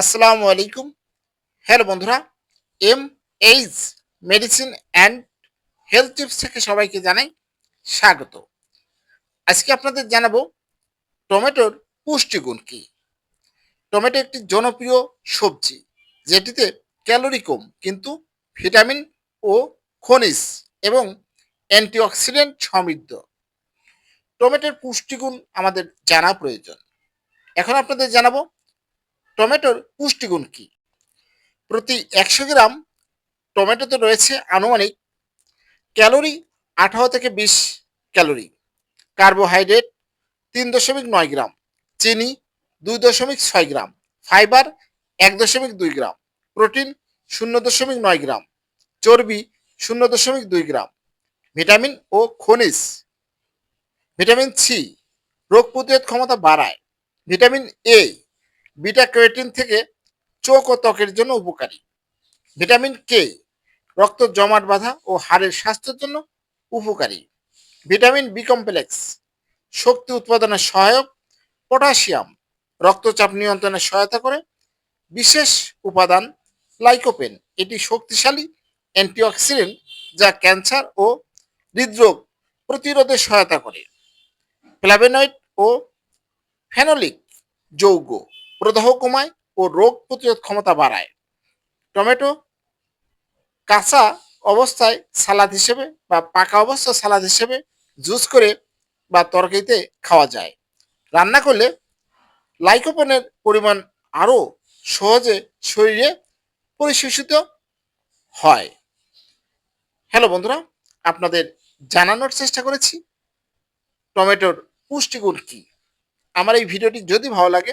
আসসালামু আলাইকুম। হ্যালো বন্ধুরা, M H medicine and health tips থেকে সবাইকে জানাই স্বাগত। আজকে আপনাদের জানাব টমেটোর পুষ্টিগুণ কি? টমেটো একটি জনপ্রিয় সবজি, যেটিতে ক্যালোরি কম কিন্তু ভিটামিন ও খনিজ এবং অ্যান্টিঅক্সিডেন্ট সমৃদ্ধ। টমেটোর পুষ্টিগুণ আমাদের জানা প্রয়োজন। এখন আপনাদের জানাব টমেটোর পুষ্টিগুণ কি? প্রতি একশো গ্রাম টমেটোতে রয়েছে আনুমানিক ক্যালোরি আঠারো থেকে বিশ ক্যালোরি। কার্বোহাইড্রেট তিন দশমিক নয় গ্রাম। চিনি দুই দশমিক ছয় গ্রাম। ফাইবার এক দশমিক দুই গ্রাম। প্রোটিন শূন্য দশমিক নয় গ্রাম। চর্বি শূন্য দশমিক দুই গ্রাম। ভিটামিন ও খনিজ। ভিটামিন সি রোগ প্রতিরোধ ক্ষমতা বাড়ায়। ভিটামিন এ বিটা ক্যারোটিন থেকে চোখ ও ত্বকের জন্য উপকারী। ভিটামিন কে রক্ত জমাট বাঁধা ও হাড়ের স্বাস্থ্যের জন্য উপকারী। ভিটামিন বি কমপ্লেক্স শক্তি উৎপাদনে সহায়ক, পটাশিয়াম, রক্তচাপ নিয়ন্ত্রণে সহায়তা করে। বিশেষ উপাদান লাইকোপেন, এটি শক্তিশালী অ্যান্টিঅক্সিডেন্ট যা ক্যান্সার ও হৃদরোগ প্রতিরোধে সহায়তা করে। ফ্ল্যাভেনয়েড ও ফেনোলিক যৌগ প্রদাহ কমায় ও রোগ প্রতিরোধ ক্ষমতা বাড়ায়। টমেটো কাঁচা অবস্থায় সালাদ হিসেবে বা পাকা অবস্থায় সালাদ হিসেবে জুস করে বা তরকারিতে খাওয়া যায়। রান্না করলে লাইকোপেনের পরিমাণ আরও সহজে শরীরে পরিশোষিত হয়। হ্যালো বন্ধুরা, আপনাদের জানানোর চেষ্টা করেছি, টমেটোর পুষ্টিগুণ কী? আমার এই ভিডিওটি যদি ভালো লাগে